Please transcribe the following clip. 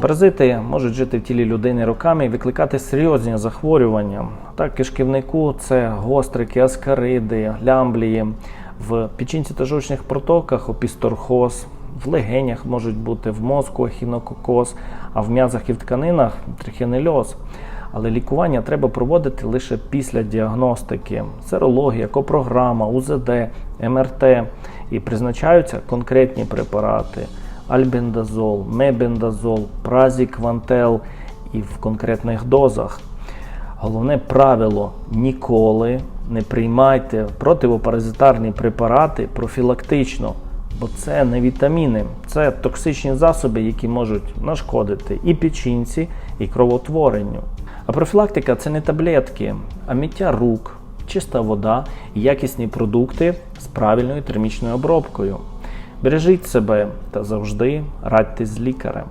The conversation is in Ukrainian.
Паразити можуть жити в тілі людини роками і викликати серйозні захворювання. Так, кишківнику це гострики, аскариди, лямблії. В печінці та жовчних протоках опісторхоз, в легенях можуть бути в мозку ехінококоз, а в м'язах і в тканинах трихінельоз. Але лікування треба проводити лише після діагностики. Серологія, копрограма, УЗД, МРТ і призначаються конкретні препарати: альбендазол, мебендазол, празіквантел і в конкретних дозах. Головне правило: ніколи не приймайте противопаразитарні препарати профілактично, бо це не вітаміни, це токсичні засоби, які можуть нашкодити і печінці, і кровотворенню. А профілактика це не таблетки, а миття рук, чиста вода і якісні продукти з правильною термічною обробкою. Бережіть себе та завжди радьтесь з лікарем.